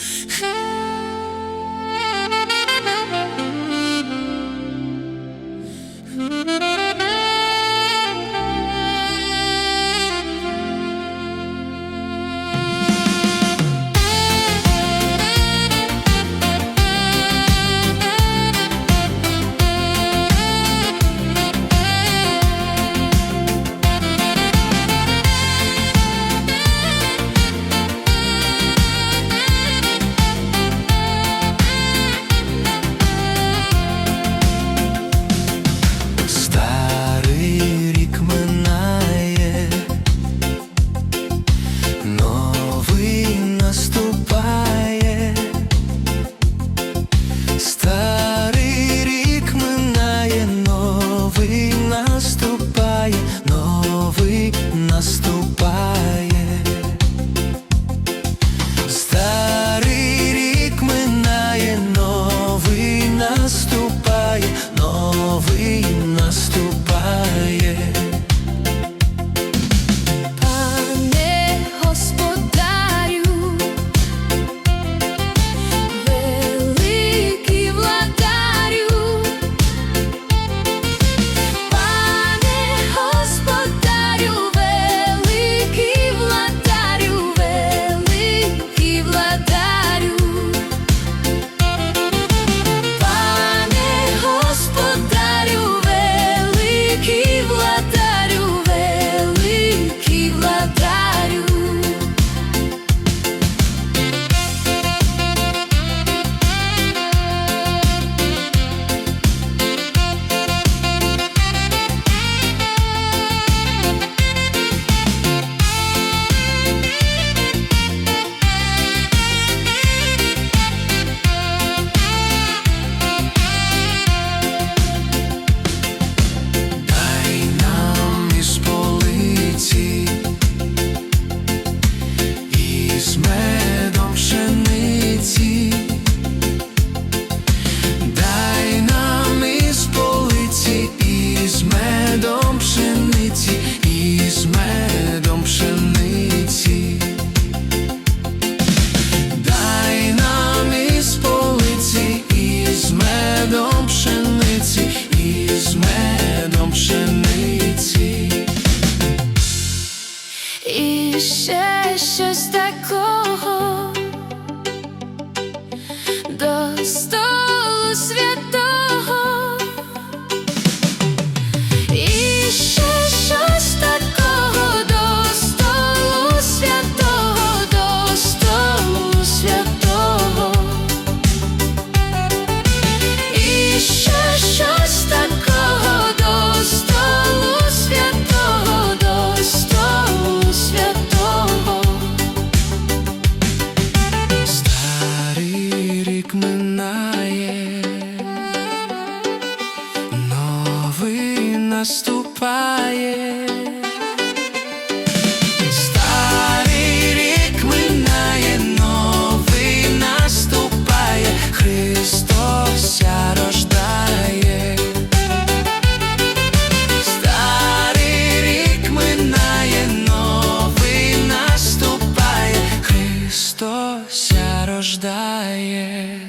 Hey. Stop. 谢谢。наступає. Старий рік минає, новий наступає, Христос рождає. Старий рік минає, новий наступає, Христос рождає.